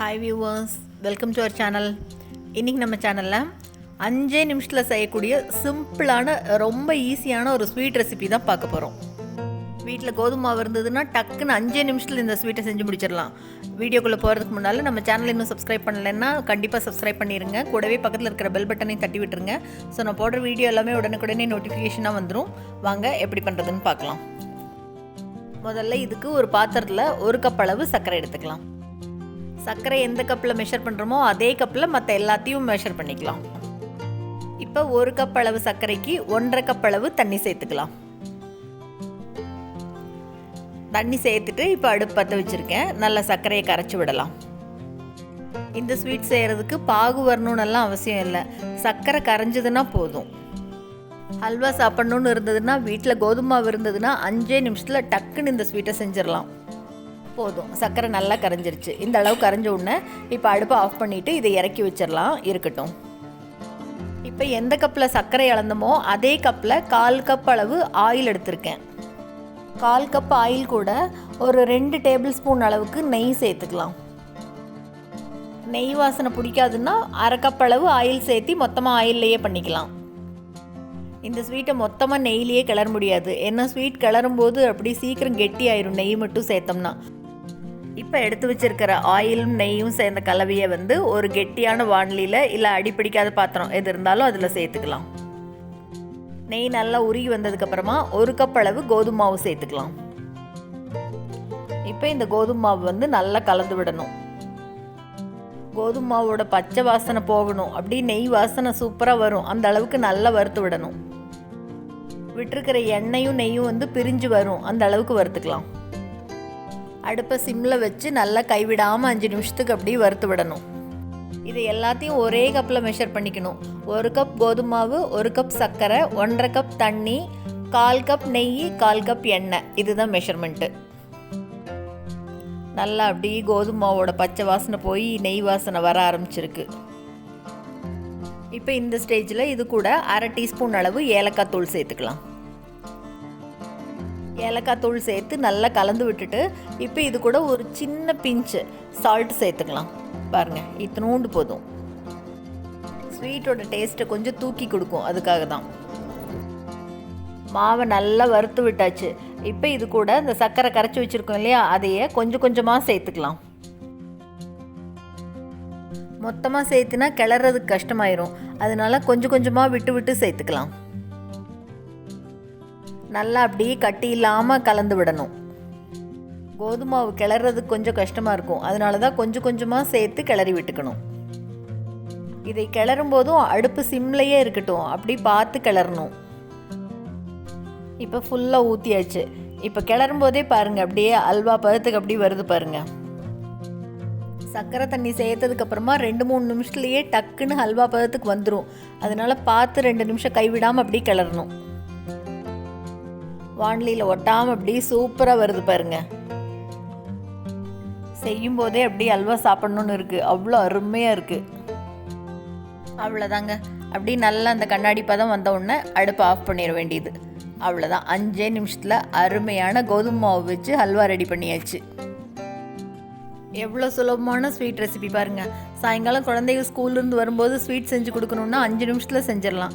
Hi viewers welcome to our channel இன்றைக்கி நம்ம சேனலில் அஞ்சே நிமிஷத்தில் செய்யக்கூடிய சிம்பிளான ரொம்ப ஈஸியான ஒரு ஸ்வீட் ரெசிபி தான் பார்க்க போகிறோம் வீட்டில் கோதுமை மாவு இருந்ததுன்னா டக்குன்னு அஞ்சே நிமிஷத்தில் இந்த ஸ்வீட்டை செஞ்சு முடிச்சிடலாம். வீடியோக்குள்ளே போகிறதுக்கு முன்னால் நம்ம சேனல் இன்னும் சப்ஸ்கிரைப் பண்ணலைன்னா கண்டிப்பாக சப்ஸ்கிரைப் பண்ணிடுங்க கூடவே பக்கத்தில் இருக்கிற பெல் பட்டனையும் தட்டி விட்டுருங்க. ஸோ நான் போடுற வீடியோ எல்லாமே உடனுக்குடனே நோட்டிஃபிகேஷனாக வந்துடும் வாங்க எப்படி பண்ணுறதுன்னு பார்க்கலாம். முதல்ல இதுக்கு ஒரு பாத்திரத்தில் ஒரு கப் அளவு சர்க்கரை எடுத்துக்கலாம். சர்க்கரை எந்த கப்பில் மெஷர் பண்ணுறோமோ அதே கப்பில் மற்ற எல்லாத்தையும் மெஷர் பண்ணிக்கலாம். இப்போ ஒரு கப் அளவு சர்க்கரைக்கு ஒன்றரை கப் அளவு தண்ணி சேர்த்துக்கலாம். தண்ணி சேர்த்துட்டு இப்போ அடுப்பு பற்ற வச்சுருக்கேன். நல்லா சர்க்கரையை கரைச்சி விடலாம். இந்த ஸ்வீட் செய்கிறதுக்கு பாகு வரணும்னெல்லாம் அவசியம் இல்லை. சர்க்கரை கரைஞ்சதுன்னா போதும். ஹல்வா சாப்பிட்ணுன்னு இருந்ததுன்னா வீட்டில் கோதுமாவு இருந்ததுன்னா அஞ்சே நிமிஷத்தில் டக்குன்னு இந்த ஸ்வீட்டை செஞ்சிடலாம். போதும். சர்க்கரை நல்லா கரைஞ்சிருச்சு. இந்த அளவு கரைஞ்ச உடனே இப்போ அடுப்பை ஆஃப் பண்ணிவிட்டு இதை இறக்கி வச்சிடலாம் இருக்கட்டும். இப்போ எந்த கப்பில் சர்க்கரை இழந்தமோ அதே கப்பில் கால் கப் அளவு ஆயில் எடுத்திருக்கேன். கால் கப் ஆயில் கூட ஒரு ரெண்டு டேபிள் ஸ்பூன் அளவுக்கு நெய் சேர்த்துக்கலாம். நெய் வாசனை பிடிக்காதுன்னா அரை கப் அளவு ஆயில் சேர்த்தி மொத்தமாக ஆயில்லையே பண்ணிக்கலாம். இந்த ஸ்வீட்டை மொத்தமாக நெய்லேயே கிளற முடியாது. ஏன்னா ஸ்வீட் கிளறும் போது அப்படி சீக்கிரம் கெட்டி ஆயிரும் நெய் மட்டும் சேர்த்தோம்னா. இப்போ எடுத்து வச்சிருக்கிற ஆயிலும் நெய்யும் சேர்ந்த கலவையை வந்து ஒரு கெட்டியான வானிலையில் இல்லை அடிப்பிடிக்காத பாத்திரம் எது இருந்தாலும் அதில் சேர்த்துக்கலாம். நெய் நல்லா உருகி வந்ததுக்கப்புறமா ஒரு கப் அளவு கோதுமை மாவு சேர்த்துக்கலாம். இப்போ இந்த கோதுமை மாவு வந்து நல்லா கலந்து விடணும். கோதுமை மாவோட பச்சை வாசனை போகணும். அப்படி நெய் வாசனை சூப்பராக வரும். அந்த அளவுக்கு நல்லா வறுத்து விடணும். விட்டுருக்கிற எண்ணெயும் நெய்யும் வந்து பிரிஞ்சு வரும். அந்த அளவுக்கு வறுத்துக்கலாம். அடுப்பை சிம்மில் வச்சு நல்லா கைவிடாமல் அஞ்சு நிமிஷத்துக்கு அப்படியே வறுத்து விடணும். இது எல்லாத்தையும் ஒரே கப்பில் மெஷர் பண்ணிக்கணும். ஒரு கப் கோதுமை மாவு ஒரு கப் சர்க்கரை ஒன்றரை கப் தண்ணி கால் கப் நெய் கால் கப் எண்ணெய். இதுதான் மெஷர்மெண்ட்டு நல்லா அப்படியே கோதுமை மாவோட பச்சை வாசனை போய் நெய் வாசனை வர ஆரம்பிச்சிருக்கு. இப்போ இந்த ஸ்டேஜில் இது கூட அரை டீஸ்பூன் அளவு ஏலக்காய் தூள் சேர்த்துக்கலாம். ஏலக்காய் தூள் சேர்த்து நல்லா கலந்து விட்டுட்டு இப்போ இது கூட ஒரு சின்ன பிஞ்சு சால்ட் சேர்த்துக்கலாம். பாருங்கள் இத்தனோண்டு போதும். ஸ்வீட்டோட டேஸ்ட்டை கொஞ்சம் தூக்கி கொடுக்கும் அதுக்காக தான். மாவை நல்லா வறுத்து விட்டாச்சு. இப்போ இது கூட இந்த சர்க்கரை கரைச்சி வச்சுருக்கோம் இல்லையா அதையே கொஞ்சம் கொஞ்சமாக சேர்த்துக்கலாம். மொத்தமாக சேர்த்துனா கிளறதுக்கு கஷ்டமாயிரும். அதனால கொஞ்சம் கொஞ்சமாக விட்டு விட்டு சேர்த்துக்கலாம். நல்லா அப்படியே கட்டி இல்லாமல் கலந்து விடணும். கோதுமாவு கிளறது கொஞ்சம் கஷ்டமாக இருக்கும். அதனால தான் கொஞ்சம் கொஞ்சமாக சேர்த்து கிளறி விட்டுக்கணும். இதை கிளறும் போதும் அடுப்பு சிம்லையே இருக்கட்டும். அப்படி பார்த்து கிளறணும். இப்போ ஃபுல்லாக ஊற்றியாச்சு இப்போ கிளறும் போதே பாருங்கள் அப்படியே அல்வா பதத்துக்கு அப்படி வருது பாருங்கள் சர்க்கரை தண்ணி சேர்த்ததுக்கப்புறமா ரெண்டு மூணு நிமிஷத்துலேயே டக்குன்னு அல்வா பதத்துக்கு வந்துடும் அதனால பார்த்து ரெண்டு நிமிஷம் கைவிடாமல் அப்படியே கிளறணும். வான்லியில் ஒட்டாமல் அப்படியே சூப்பராக வருது பாருங்க. செய்யும் போதே அப்படியே அல்வா சாப்பிட்ணுன்னு இருக்குது அவ்வளோ அருமையாக இருக்குது அவ்வளோதாங்க. அப்படி நல்லா அந்த கண்ணாடி பதம் வந்த உடனே அடுப்பை ஆஃப் பண்ணிட வேண்டியது. அவ்வளோதான். அஞ்சே நிமிஷத்தில் அருமையான கோதுமை மாவு வச்சு ஹல்வா ரெடி பண்ணியாச்சு. எவ்வளோ சுலபமான ஸ்வீட் ரெசிபி பாருங்கள் சாயங்காலம் குழந்தைகள் ஸ்கூல்லேருந்து வரும்போது ஸ்வீட் செஞ்சு கொடுக்கணுன்னா அஞ்சு நிமிஷத்தில் செஞ்சிடலாம்.